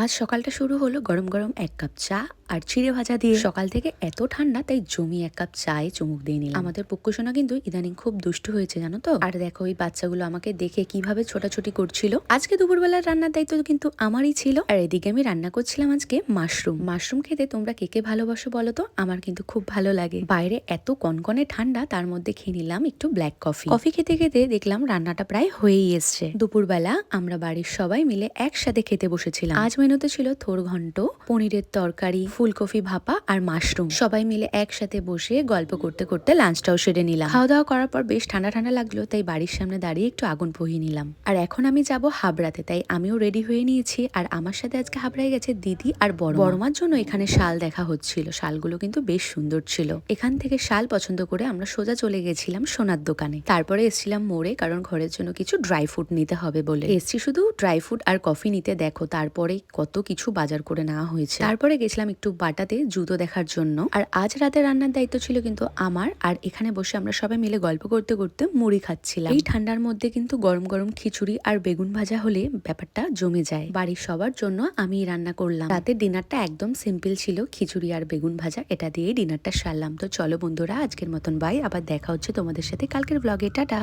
আজ সকালটা শুরু হলো গরম গরম এক কাপ চা আর চিড়ে ভাজা দিয়ে সকাল থেকে এত ঠান্ডা তাই জমি এক কাপ চায়ে চুমুক দিয়ে নিলাম। আমাদের পক্ষসোনা কিন্তু ইদানিং খুব দুষ্টু হয়েছে জানো তো? আর দেখো ওই বাচ্চাগুলো আমাকে দেখে কীভাবে ছোটাছুটি করছিল। আজকে দুপুরবেলার রান্নার দায়িত্ব কিন্তু আমারই ছিল। আর এদিকে আমি রান্না করছিলাম আজকে মাশরুম। মাশরুম খেতে তোমরা কে কে ভালোবাসো বলো তো? আমার কিন্তু খুব ভালো লাগে। বাইরে এত কনকনে ঠান্ডা তার মধ্যে খেয়ে নিলাম একটু ব্ল্যাক কফি কফি খেতে খেতে দেখলাম রান্নাটা প্রায় হয়েই এসছে। দুপুরবেলা আমরা বাড়ির সবাই মিলে একসাথে খেতে বসেছিলাম। আজ মেনুতে ছিল থোর ঘন্ট পনিরের তরকারি ফুলকপি, ভাপা আর মাশরুম। সবাই মিলে একসাথে বসে গল্প করতে করতে লাঞ্চটাও সেরে নিলাম। খাওয়া দাওয়া করার পর বেশ ঠান্ডা ঠান্ডা লাগল, তাই বাড়ির সামনে দাঁড়িয়ে একটু আগুন পহিয়ে নিলাম। আর এখন আমি যাব হাবড়াতে, তাই আমিও রেডি হয়ে নিয়েছি। আর আমার সাথে আজকে হাবড়ায় গেছে দিদি আর বড় বড়মার জন্য এখানে শাল দেখা হচ্ছিল। শালগুলো কিন্তু বেশ সুন্দর ছিল। এখান থেকে শাল পছন্দ করে আমরা সোজা চলে গেছিলাম সোনার দোকানে। তারপরে এসেছিলাম মোড়ে, কারণ ঘরের জন্য কিছু ড্রাই ফ্রুট নিতে হবে বলে। এসছি শুধু ড্রাই ফ্রুট আর কফি নিতে, দেখো, তারপরে কত কিছু বাজার করে নেওয়া হয়েছে। তারপরে গেছিলাম একটু বাটাতে জুতো দেখার জন্য। আর আজ রাতে রান্নার দায়িত্ব ছিল কিন্তু আমার, আর এখানে বসে আমরা সবাই মিলে গল্প করতে করতে মুড়ি খাচ্ছিলাম। এই ঠান্ডার মধ্যে কিন্তু গরম গরম খিচুড়ি আর বেগুন ভাজা হলে ব্যাপারটা জমে যায়। বাড়ির সবার জন্য আমি রান্না করলাম। রাতের ডিনারটা একদম সিম্পল ছিল, খিচুড়ি আর বেগুন ভাজা, এটা দিয়ে ডিনারটা সারলাম। তো চলো বন্ধুরা, আজকের মতন বাই। আবার দেখা হচ্ছে তোমাদের সাথে কালকের ব্লগে টাটা!